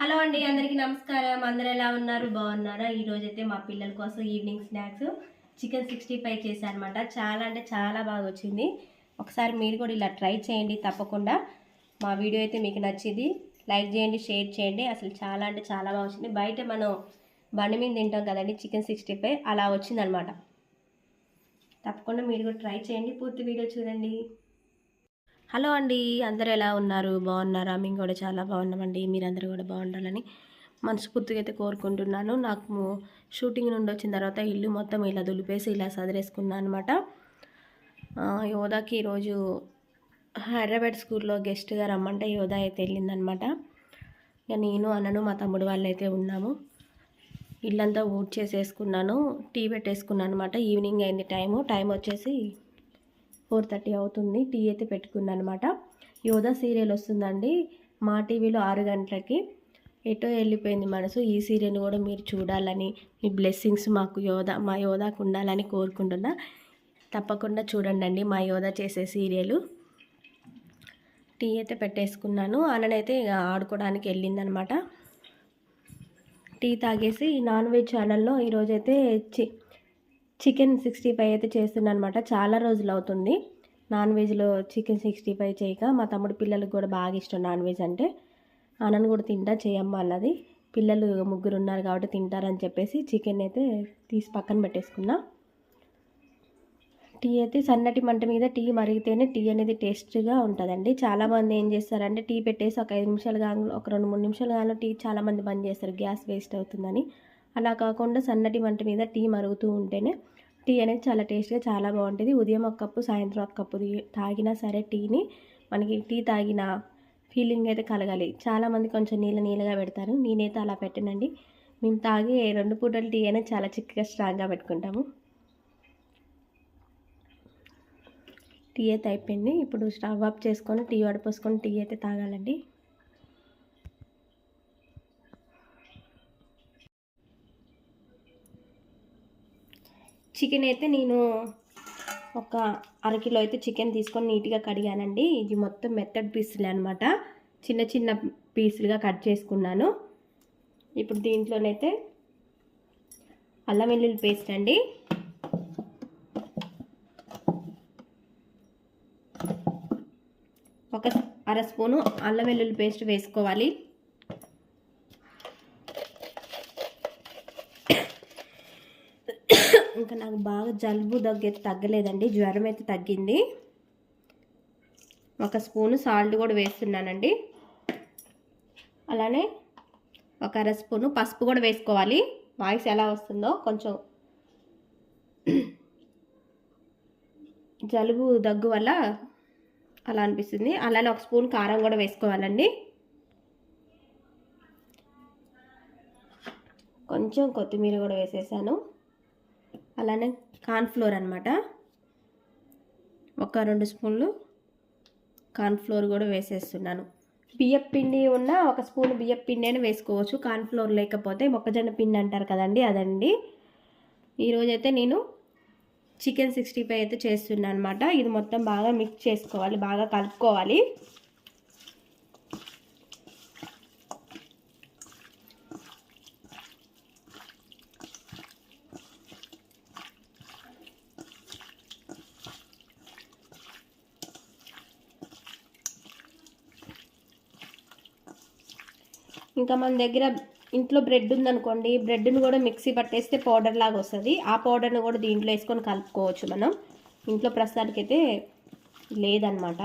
Hello అండి అందరికీ నమస్కారం. అందరు ఎలా ఉన్నారు? బాగున్నారా? ఈ అయితే మా పిల్లల కోసం evening snacks chicken sixty five చేశాను అనమాట చాలా అంటే చాలా బాగా వచ్చింది. ఒకసారి మీరు కూడా ఇలా ట్రై చేయండి తప్పకుండా. మా వీడియో అయితే మీకు నచ్చింది. లైక్ చేయండి షేర్ చేయండి. అసలు చాలా అంటే చాలా బాగా వచ్చింది. బయట మనం బండి మీద తింటాం కదండి చికెన్ సిక్స్టీ ఫైవ్. అలా వచ్చిందనమాట తప్పకుండా మీరు కూడా ట్రై చేయండి. పూర్తి వీడియో చూడండి. హలో అండి అందరూ ఎలా ఉన్నారు? బాగున్నారా? మేము కూడా చాలా బాగున్నామండి. మీరందరూ కూడా బాగుండాలని మనస్ఫూర్తిగా అయితే కోరుకుంటున్నాను. నాకు షూటింగ్ నుండి వచ్చిన తర్వాత ఇల్లు మొత్తం ఇలా దులిపేసి ఇలా సదిరేసుకున్నాను అనమాట యోధాకి ఈరోజు హైదరాబాద్ స్కూల్లో గెస్ట్గా రమ్మంటే యోధా అయితే వెళ్ళిందనమాట ఇక నేను అన్నను మా తమ్ముడు వాళ్ళు అయితే ఉన్నాము. ఇల్లంతా ఊడ్ చేసేసుకున్నాను టీ పెట్టేసుకున్నాను అనమాట ఈవినింగ్ అయింది టైము. టైం వచ్చేసి ఫోర్ థర్టీ అవుతుంది. టీ అయితే పెట్టుకున్నాను అనమాట యోధా సీరియల్ వస్తుందండి మా టీవీలో ఆరు గంటలకి. ఎటో వెళ్ళిపోయింది మనసు. ఈ సీరియల్ కూడా మీరు చూడాలని మీ బ్లెస్సింగ్స్ మాకు యోధా మా యోధాకు ఉండాలని కోరుకుంటున్నా. తప్పకుండా చూడండి అండి మా యోధా చేసే సీరియలు. టీ అయితే పెట్టేసుకున్నాను. అన్ననైతే ఇక ఆడుకోవడానికి వెళ్ళిందనమాట. టీ తాగేసి నాన్ వెజ్ ఛానల్లో ఈరోజైతే చి చికెన్ సిక్స్టీ ఫైవ్ అయితే చేస్తున్నాను అనమాట చాలా రోజులు అవుతుంది. నాన్ వెజ్లో చికెన్ సిక్స్టీ ఫైవ్ చేయక మా తమ్ముడు పిల్లలకు కూడా బాగా ఇష్టం నాన్ వెజ్ అంటే. అన్నను కూడా తింటా చేయమ్మ అన్నది. పిల్లలు ముగ్గురు ఉన్నారు కాబట్టి తింటారని చెప్పేసి చికెన్ అయితే తీసి పక్కన పెట్టేసుకున్నా. టీ అయితే సన్నటి మంట మీద టీ మరిగితేనే టీ అనేది టేస్ట్గా ఉంటుందండి. చాలామంది ఏం చేస్తారంటే టీ పెట్టేసి ఒక ఐదు నిమిషాలు కానీ ఒక రెండు మూడు నిమిషాలు కానీ టీ చాలామంది బంద్ చేస్తారు. గ్యాస్ వేస్ట్ అవుతుందని. అలా కాకుండా సన్నటి మంట మీద టీ మరుగుతూ ఉంటేనే టీ అనేది చాలా టేస్ట్గా చాలా బాగుంటుంది. ఉదయం ఒక కప్పు సాయంత్రం ఒక కప్పు తాగినా సరే టీని మనకి టీ తాగిన ఫీలింగ్ అయితే కలగాలి. చాలామంది కొంచెం నీళ్ళ నీళ్ళగా పెడతారు. నేనైతే అలా పెట్టనండి. మేము తాగే రెండు పూటల టీ అనేది చాలా చిక్కగా స్ట్రాంగ్గా పెట్టుకుంటాము. టీ అయితే అయిపోయింది. ఇప్పుడు స్టవ్ ఆఫ్ చేసుకొని టీ వడపోసుకొని టీ అయితే తాగాలండి. చికెన్ అయితే నేను ఒక అరకిలో అయితే చికెన్ తీసుకొని నీట్గా కడిగానండి. ఇది మొత్తం మెత్తడ్ పీసులే అనమాట చిన్న చిన్న పీసులుగా కట్ చేసుకున్నాను. ఇప్పుడు దీంట్లోనైతే అల్లం వెల్లుల్లి పేస్ట్ అండి. ఒక అర స్పూను అల్లం వెల్లుల్లి పేస్ట్ వేసుకోవాలి. ఇంకా నాకు బాగా జలుబు దగ్గైతే తగ్గలేదండి. జ్వరం అయితే తగ్గింది. ఒక స్పూను సాల్ట్ కూడా వేస్తున్నానండి. అలానే ఒక అర స్పూను పసుపు కూడా వేసుకోవాలి. వాయిస్ ఎలా వస్తుందో కొంచెం జలుబు దగ్గు వల్ల అలా అనిపిస్తుంది. అలానే ఒక స్పూన్ కారం కూడా వేసుకోవాలండి. కొంచెం కొత్తిమీర కూడా వేసేసాను. అలానే కార్న్ఫ్లోర్ అనమాట ఒక రెండు స్పూన్లు కార్న్ఫ్లోర్ కూడా వేసేస్తున్నాను. బియ్యం పిండి ఉన్న ఒక స్పూన్ బియ్యం పిండి అయినా వేసుకోవచ్చు. కార్న్ఫ్లోర్ లేకపోతే మొక్కజొన్న పిండి అంటారు కదండి అదండి. ఈరోజైతే నేను చికెన్ సిక్స్టీ ఫైవ్ అయితే చేస్తున్నాను అనమాట ఇది మొత్తం బాగా మిక్స్ చేసుకోవాలి బాగా కలుపుకోవాలి. ఇంకా మన దగ్గర ఇంట్లో బ్రెడ్ ఉందనుకోండి బ్రెడ్ని కూడా మిక్సీ పట్టేస్తే పౌడర్ లాగా వస్తుంది. ఆ పౌడర్ని కూడా దీంట్లో వేసుకొని కలుపుకోవచ్చు మనం. ఇంట్లో ప్రస్తుతానికైతే లేదనమాట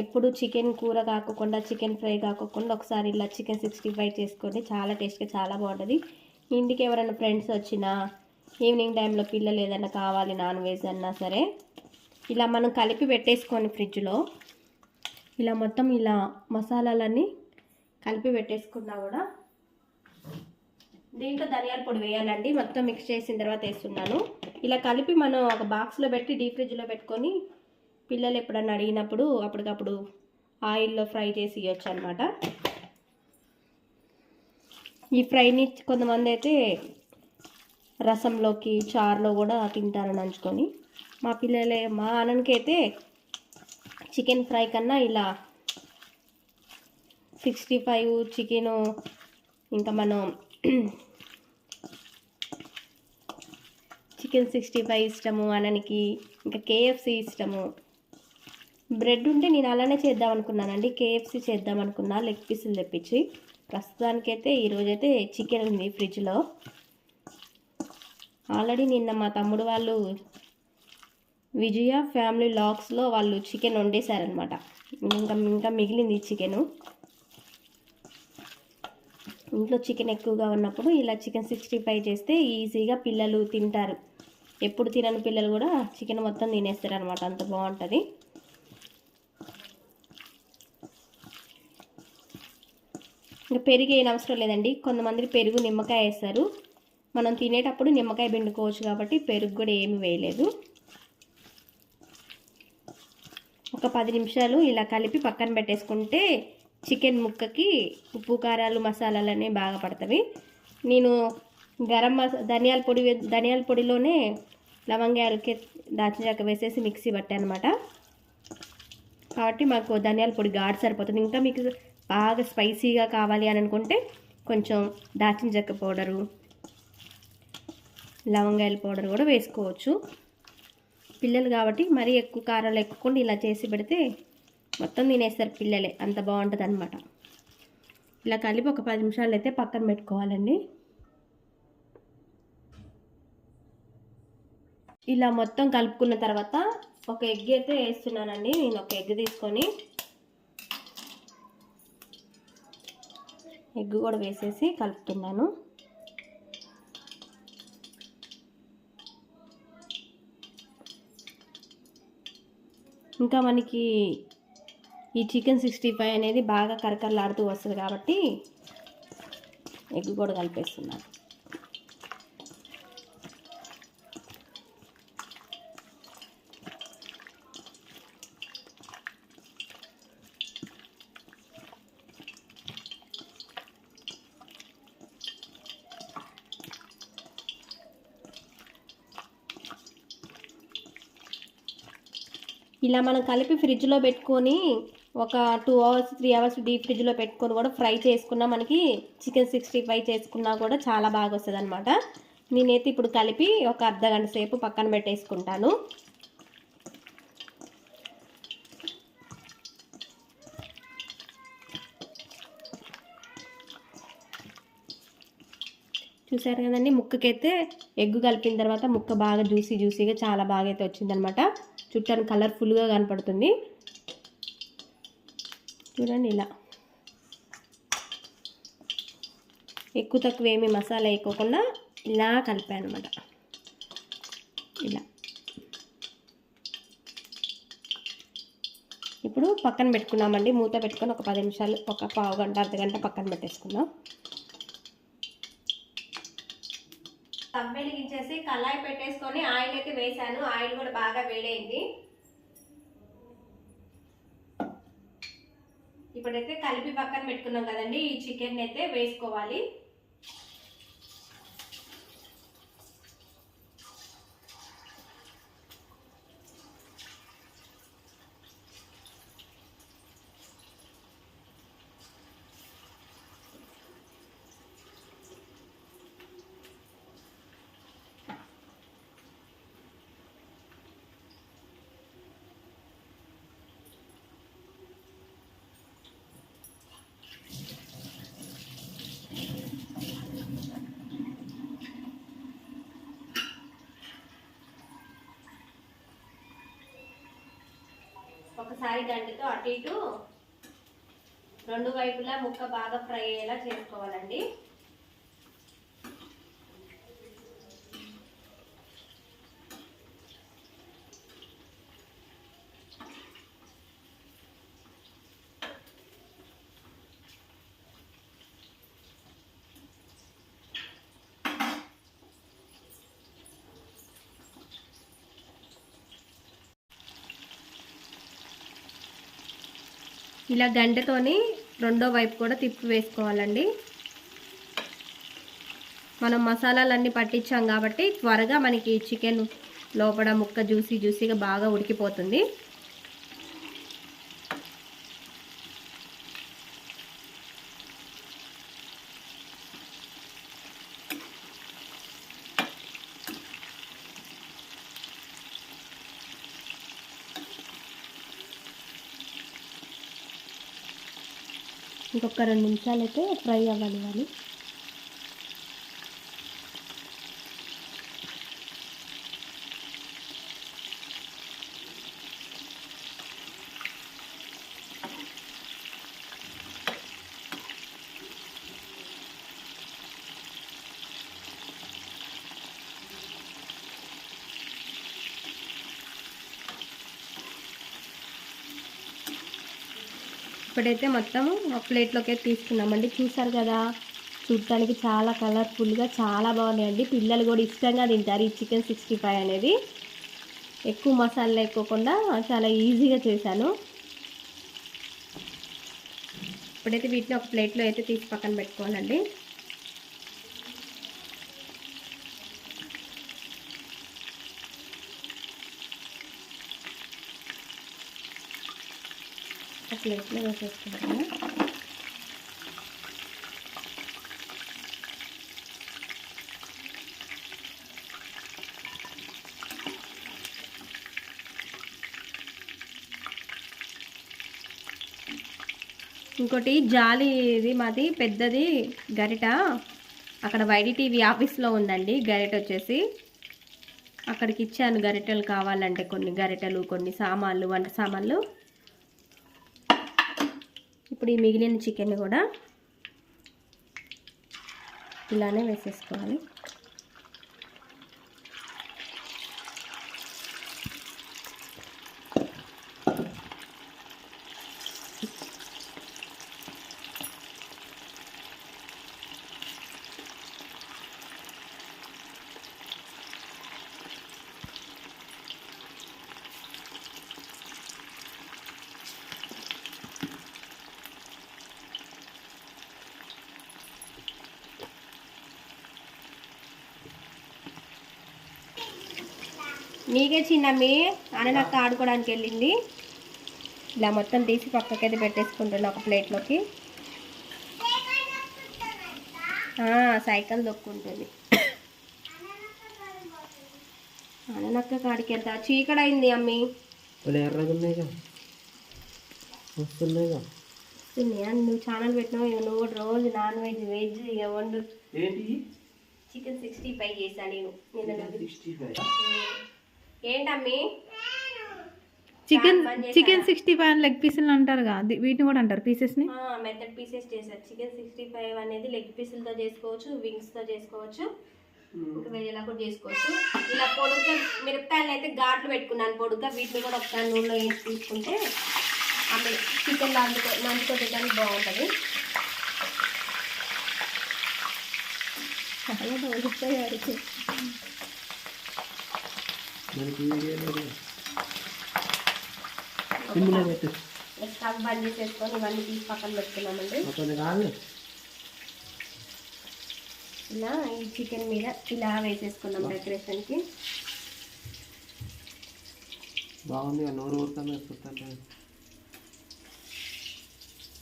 ఎప్పుడు చికెన్ కూర కాకుండా చికెన్ ఫ్రై కాకుండా ఒకసారి ఇలా చికెన్ సిక్స్టీ ఫైవ్ చేసుకోండి చాలా టేస్ట్గా చాలా బాగుంటుంది. ఇంటికి ఎవరైనా ఫ్రెండ్స్ వచ్చినా ఈవినింగ్ టైంలో పిల్లలు ఏదైనా కావాలి నాన్ వెజ్ అన్నా సరే ఇలా మనం కలిపి పెట్టేసుకొని ఫ్రిడ్జ్లో ఇలా మొత్తం ఇలా మసాలాలన్నీ కలిపి పెట్టేసుకున్నా కూడా దీంట్లో ధనియాల పొడి వేయాలండి. మొత్తం మిక్స్ చేసిన తర్వాత వేస్తున్నాను. ఇలా కలిపి మనం ఒక బాక్స్లో పెట్టి డీప్ ఫ్రిడ్జ్లో పెట్టుకొని పిల్లలు ఎప్పుడన్నా అడిగినప్పుడు అప్పటికప్పుడు ఆయిల్లో ఫ్రై చేసి ఇవ్వచ్చు అనమాట ఈ ఫ్రైని కొంతమంది అయితే రసంలోకి చారులో కూడా తింటారు నంచుకొని మా పిల్లలే మా అన్నకి అయితే చికెన్ ఫ్రై కన్నా ఇలా సిక్స్టీ ఫైవ్ చికెను ఇంకా మనం చికెన్ సిక్స్టీ ఫైవ్ ఇష్టము అననికి ఇంకా కేఎఫ్సి ఇష్టము. బ్రెడ్ ఉంటే నేను అలానే చేద్దాం అనుకున్నానండి. కేఎఫ్సి చేద్దాం అనుకున్నా లెగ్ పీసులు తెప్పించి. ప్రస్తుతానికైతే ఈరోజైతే చికెన్ ఉంది ఫ్రిడ్జ్లో. ఆల్రెడీ నిన్న మా తమ్ముడు వాళ్ళు విజయ ఫ్యామిలీ లాక్స్లో వాళ్ళు చికెన్ వండేశారనమాట ఇంకా ఇంకా మిగిలింది చికెను. ఇంట్లో చికెన్ ఎక్కువగా ఉన్నప్పుడు ఇలా చికెన్ సిక్స్టీ ఫైవ్ చేస్తే ఈజీగా పిల్లలు తింటారు. ఎప్పుడు తినని పిల్లలు కూడా చికెన్ మొత్తం తినేస్తారు అనమాట అంత బాగుంటుంది. ఇంకా పెరుగు ఏం అవసరం లేదండి. కొంతమంది పెరుగు నిమ్మకాయ వేస్తారు. మనం తినేటప్పుడు నిమ్మకాయ పిండుకోవచ్చు కాబట్టి పెరుగు కూడా ఏమి వేయలేదు. ఒక పది నిమిషాలు ఇలా కలిపి పక్కన పెట్టేసుకుంటే చికెన్ ముక్కకి ఉప్పు కారాలు మసాలాలు అనేవి బాగా పడతవి నేను గరం మసా ధనియాల పొడి ధనియాల పొడిలోనే లవంగాయలకి దాచినాక వేసేసి మిక్సీ పట్టాను అనమాట కాబట్టి మాకు ధనియాల పొడి ఘాటు సరిపోతుంది. ఇంకా మీకు బాగా స్పైసీగా కావాలి అని అనుకుంటే కొంచెం దాచిన చెక్క పౌడరు లవంగాయల పౌడర్ కూడా వేసుకోవచ్చు. పిల్లలు కాబట్టి మరీ ఎక్కువ కారం లేకుండా ఇలా చేసి పెడితే మొత్తం తినేస్తారు పిల్లలే. అంత బాగుంటుంది అనమాట ఇలా కలిపి ఒక పది నిమిషాలు అయితే పక్కన పెట్టుకోవాలండి. ఇలా మొత్తం కలుపుకున్న తర్వాత ఒక ఎగ్ అయితే వేస్తున్నానండి. నేను ఒక ఎగ్ తీసుకొని ఎగ్ కూడా వేసేసి కలుపుతున్నాను. ఇంకా మనకి ఈ చికెన్ సిక్స్టీ ఫైవ్ అనేది బాగా కరకరలాడుతూ వస్తుంది కాబట్టి ఎగ్ కూడా కలిపేస్తున్నాను. ఇలా మనం కలిపి ఫ్రిడ్జ్లో పెట్టుకొని ఒక two hours three hours deep ఫ్రిడ్జ్లో పెట్టుకొని కూడా ఫ్రై చేసుకున్నా మనకి చికెన్ సిక్స్టీ ఫైవ్ చేసుకున్నా కూడా చాలా బాగా వస్తుంది అనమాట నేనైతే ఇప్పుడు కలిపి ఒక అర్ధ గంట సేపు పక్కన పెట్టేసుకుంటాను. చూసారు కదండి ముక్కకైతే ఎగ్ కలిపిన తర్వాత ముక్క బాగా జ్యూసీ జ్యూసీగా చాలా బాగా అయితే వచ్చిందనమాట చూడటానికి కలర్ఫుల్గా కనపడుతుంది. చూడండి ఇలా. ఎక్కువ తక్కువ ఏమి మసాలా వేయకోకుండా ఇలా కలిపాను అనమాట ఇలా. ఇప్పుడు పక్కన పెట్టుకున్నామండి. మూత పెట్టుకొని ఒక పది నిమిషాలు ఒక పావు గంట అర్ధ గంట పక్కన పెట్టేసుకుందాం. స్టవ్ వెలిగించేసి కళాయి పెట్టేసుకొని ఆయిల్ అయితే వేసాను ఆయిల్ కూడా బాగా వేడైంది. ఇప్పుడైతే కలిపి పక్కన పెట్టుకున్నాం కదండి. ఈ చికెన్ అయితే వేసుకోవాలి. ఒకసారి గంటతో అటు ఇటు రెండు వైపులా ముక్క బాగా ఫ్రై అయ్యేలా చేసుకోవాలండి. ఇలా గంటతోని రెండో వైపు కూడా తిప్పి వేసుకోవాలండి. మనం మసాలాలన్నీ పట్టించాం కాబట్టి త్వరగా మనకి చికెన్ లోపల ముక్క జ్యూసీ జ్యూసీగా బాగా ఉడికిపోతుంది. ఇంకొక రెండు నిమిషాలు అయితే ఫ్రై అవ్వాలి ఇప్పుడైతే మొత్తం ఒక ప్లేట్లోకి తీసుకున్నామండి. చూసారు కదా చూడటానికి చాలా కలర్ఫుల్గా చాలా బాగున్నాయండి. పిల్లలు కూడా ఇష్టంగా తింటారు ఈ చికెన్ సిక్స్టీ ఫైవ్ అనేది. ఎక్కువ మసాలా లేకోకుండా చాలా ఈజీగా చేశాను. ఇప్పుడైతే వీటిని ఒక ప్లేట్లో అయితే తీసి పక్కన పెట్టుకోవాలండి. ప్లేట్లో వేసేసుకుంటాను ఇంకోటి జాలి ఇది మాది పెద్దది గరిట. అక్కడ వైడిటీవీ ఆఫీస్లో ఉందండి గరిట వచ్చేసి. అక్కడికి ఇచ్చాను గరిటెలు కావాలంటే కొన్ని గరిటెలు కొన్ని సామాన్లు వంట సామాన్లు. ఇప్పుడు ఈ మిగిలిన చికెన్ కూడా ఇలానే వేసేసుకోవాలి. నీకే చిన్నమ్మి అననక్క ఆడుకోవడానికి వెళ్ళింది. ఇలా మొత్తం తీసి పక్కకైతే పెట్టేసుకుంటున్నా ఒక ప్లేట్లోకి. సైకిల్ దొక్కుంటుంది. అననక్క కాడికి వెళ్తా చీకడైంది అమ్మి? నువ్వు ఛానల్ పెట్టినావు? ఇక నువ్వు రోజు నాన్ వెజ్ వెజ్ ఇక వండు. చికెన్ సిక్స్టీ ఫైవ్ చేశాను నేను ఏంటమ్మి? Chicken chicken? Sixty five leg పీసులు అంటారుగా ది- వీటిని కూడా అంటారు పీసెస్ని మెథడ్ పీసెస్ చేశారు. చికెన్ సిక్స్టీ ఫైవ్ అనేది లెగ్ పీసులతో చేసుకోవచ్చు వింగ్స్తో చేసుకోవచ్చు. ఇంకా వేరేలా కూడా చేసుకోవచ్చు. ఇలా పొడుగ్గా మిరపకాయలు అయితే ఘాట్లు పెట్టుకున్నాను పొడుగ్గా వీటిని కూడా ఒకసారి నూనెలో వేసి తీసుకుంటే ఆమె చికెన్లో అందుకో నందుకో తినడానికి బాగుంటుంది. చాలా బాగుంటాయి మనకి వీడియోలో సిమ్లో పెట్టు. స్టవ్ బంద్ చేసేసుకొని ఇవన్నీ తీసి పక్కన పెట్టుకున్నామండి కాదు. ఇలా ఈ చికెన్ మీద ఇలా వేసేసుకున్నాం డెకరేషన్కి. బాగుంది నోరు ఊరుతాను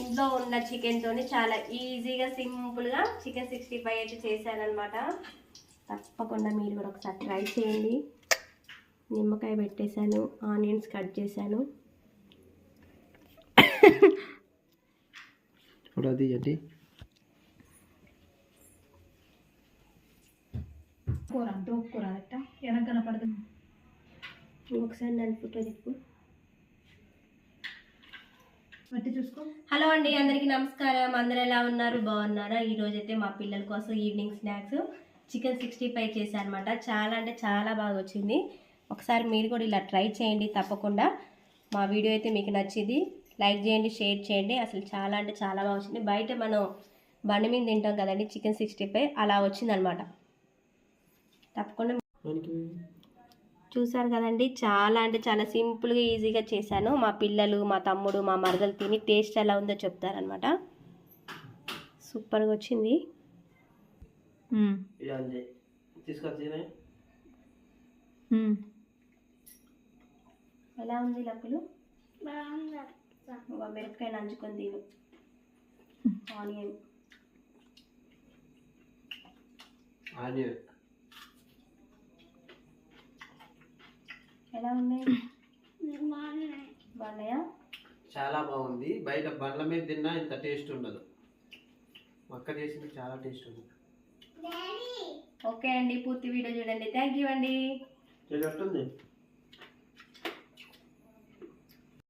ఇంట్లో ఉన్న చికెన్ తోని చాలా ఈజీగా సింపుల్గా చికెన్ సిక్స్టీ ఫైవ్ అయితే చేశానమాట తప్పకుండా మీరు కూడా ఒకసారి ట్రై చేయండి. నిమ్మకాయ పెట్టేశాను ఆనియన్స్ కట్ చేశాను. కూర అంటూ కూర అట్ట వెనక కనపడదు. ఒకసారి బట్టి చూసుకో. హలో అండి అందరికీ నమస్కారం. అందరు ఎలా ఉన్నారు? బాగున్నారా? ఈ రోజు అయితే మా పిల్లల కోసం evening snacks chicken sixty five చేశాను అనమాట చాలా అంటే చాలా బాగా వచ్చింది. ఒకసారి మీరు కూడా ఇలా ట్రై చేయండి తప్పకుండా. మా వీడియో అయితే మీకు నచ్చింది. లైక్ చేయండి షేర్ చేయండి. అసలు చాలా అంటే చాలా బాగా వచ్చింది. బయట మనం బండి మీద తింటాం కదండి చికెన్ సిక్స్టీ ఫైవ్ అలా వచ్చిందనమాట తప్పకుండా చూసారు కదండి చాలా అంటే చాలా సింపుల్గా ఈజీగా చేశాను. మా పిల్లలు మా తమ్ముడు మా మరదలు తిని టేస్ట్ ఎలా ఉందో చెప్తారనమాట సూపర్గా వచ్చింది. తీసుకొచ్చి. ఎలా ఉంది లక్కులు మిరపకాయ నంచుకొని తిను. ఆనియన్. ఆనియన్. ఎలా ఉన్నాయి? బాగున్నాయా. చాలా బాగుంది. బయట బండ్ల మీద తిన్నా ఇంత టేస్ట్ ఉండదు. అక్క చేసింది చాలా టేస్ట్ ఉంది. ఓకే అండి పూర్తి వీడియో చూడండి. థ్యాంక్ యూ అండి.